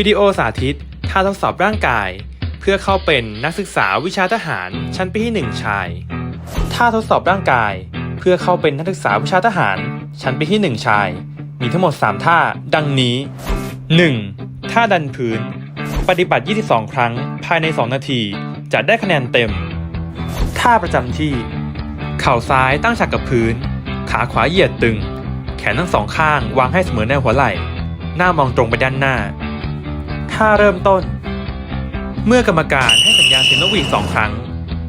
วิดีโอสาธิตท่าทดสอบร่างกาย เพื่อเข้าเป็นนักศึกษาวิชาทหารชั้นปีที่ 1 ชายท่าทดสอบร่างกาย เพื่อเข้าเป็นนักศึกษาวิชาทหาร ชั้นปีที่ 1 ชาย มีทั้งหมด 3 ท่า ดังนี้ 1. ท่าดันพื้น ปฏิบัติ 22 ครั้ง ภายใน 2 นาที จะได้คะแนนเต็ม ท่าประจำที่ เข่าซ้ายตั้งฉากกับพื้น ขาขวาเหยียดตึง แขนทั้งสองข้างวางให้เสมอแนวหัวไหล่ หน้ามองตรงไปด้านหน้า ท่าเริ่มต้น เมื่อกรรมการให้สัญญาณเสียงนกหวีดสองครั้ง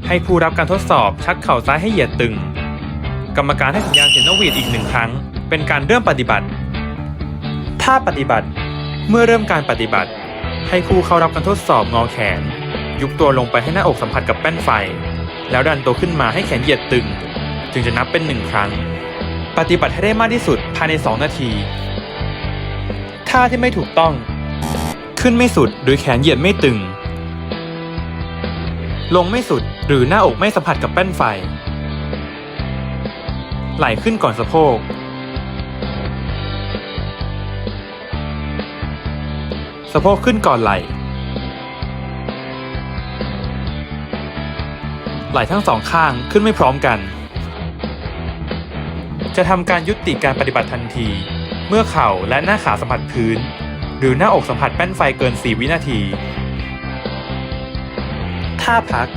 ให้ผู้รับการทดสอบชักเข่าซ้ายให้เหยียดตึง กรรมการให้สัญญาณเสียงนกหวีดอีกหนึ่งครั้ง เป็นการเริ่มปฏิบัติท่าปฏิบัติ เมื่อเริ่มการปฏิบัติ ให้ผู้เข้ารับการทดสอบงอแขน ยุบตัวลงไปให้หน้าอกสัมผัสกับแป้นไฟ แล้วดันตัวขึ้นมาให้แขนเหยียดตึง จึงจะนับเป็นหนึ่งครั้ง ปฏิบัติให้ได้มากที่สุดภายใน 2 นาที ท่าที่ไม่ถูกต้อง ขึ้นไม่สุดหรือแขนเหยียดไม่ตึง ลงไม่สุดหรือหน้าอกไม่สัมผัสกับแป้นไฟ ไหลขึ้นก่อนสะโพก สะโพกขึ้นก่อนไหล ไหลทั้งสองข้างขึ้นไม่พร้อมกัน จะทำการยุติการปฏิบัติทันที เมื่อเข่าและหน้าขาสัมผัสพื้น หรือหน้าอกสัมผัสแป้นไฟเกิน 4 วินาที ท่าพัก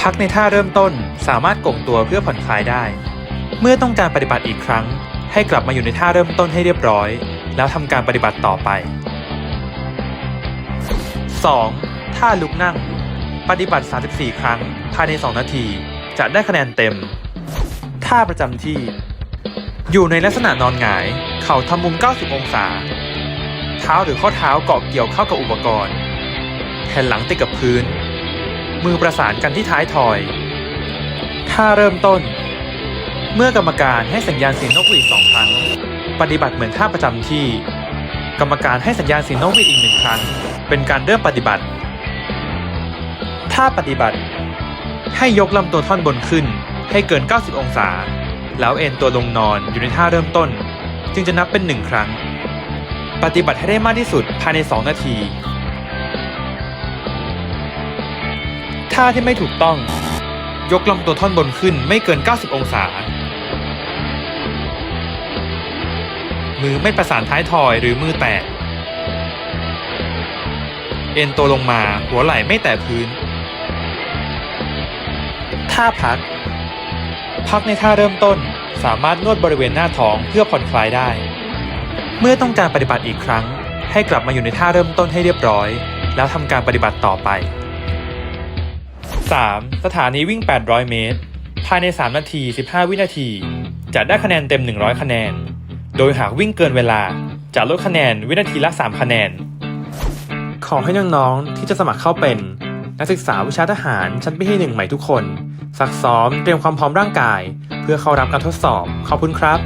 พักในท่าเริ่มต้นสามารถกงตัวเพื่อผ่อนคลายได้ เมื่อต้องการปฏิบัติอีกครั้ง ให้กลับมาอยู่ในท่าเริ่มต้นให้เรียบร้อย แล้วทำการปฏิบัติต่อไป 2. ท่าลุกนั่ง ปฏิบัติ 34 ครั้ง ภายใน 2 นาที จะได้คะแนนเต็ม ท่าประจำที่ อยู่ในลักษณะนอนหงาย เข่าทำมุม 90 องศา เท้าหรือข้อเท้าเกาะเกี่ยวเข้ากับอุปกรณ์ แผ่นหลังติดกับพื้น มือประสานกันที่ท้ายทอย ท่าเริ่มต้น เมื่อกรรมการให้สัญญาณเสียงนกหวีดสองครั้ง ปฏิบัติเหมือนท่าประจำที่ กรรมการให้สัญญาณเสียงนกหวีดอีกหนึ่งครั้ง เป็นการเริ่มปฏิบัติ ท่าปฏิบัติ ให้ยกลำตัวท่อนบนขึ้นให้เกิน 90 องศา แล้วเอนตัวลงนอนอยู่ในท่าเริ่มต้น จึงจะนับเป็นหนึ่งครั้ง ปฏิบัติให้ได้มากที่สุดภายใน 2 นาที ท่าที่ไม่ถูกต้อง ยกลำตัวท่อนบนขึ้นไม่เกิน 90 องศา มือไม่ประสานท้ายทอยหรือมือแตกเอ็นตัวลงมาหัวไหล่ไม่แตะพื้น ท่าพัก พักในท่าเริ่มต้นสามารถนวดบริเวณหน้าท้องเพื่อผ่อนคลายได้ เมื่อต้องการปฏิบัติอีกครั้ง ให้กลับมาอยู่ในท่าเริ่มต้นให้เรียบร้อย แล้วทำการปฏิบัติต่อไป 3. สถานีวิ่ง 800 เมตร ภายใน 3 นาที 15 วินาที จะได้คะแนนเต็ม 100 คะแนน โดยหากวิ่งเกินเวลา จะลดคะแนนวินาทีละ 3 คะแนน ขอให้น้องๆที่จะสมัครเข้าเป็น นักศึกษาวิชาทหารชั้นปีที่หนึ่งใหม่ทุกคนซักซ้อมเตรียมความพร้อมร่างกาย เพื่อเข้ารับการทดสอบ ขอบคุณครับ